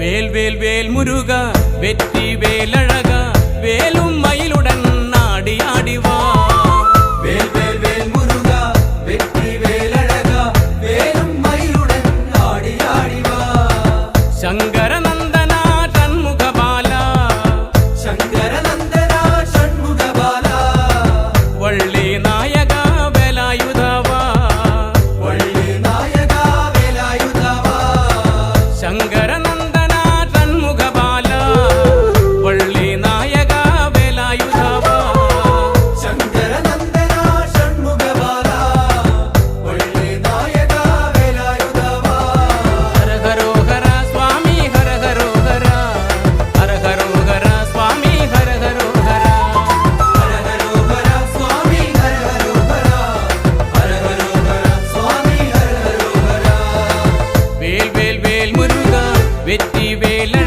വേൽ വേൽ വേൽ മുരുക വെറ്റി വേലഴക വേലും മയിലുടൻ നാടിയാടിവാ ശങ്കരന வெற்றி வேலை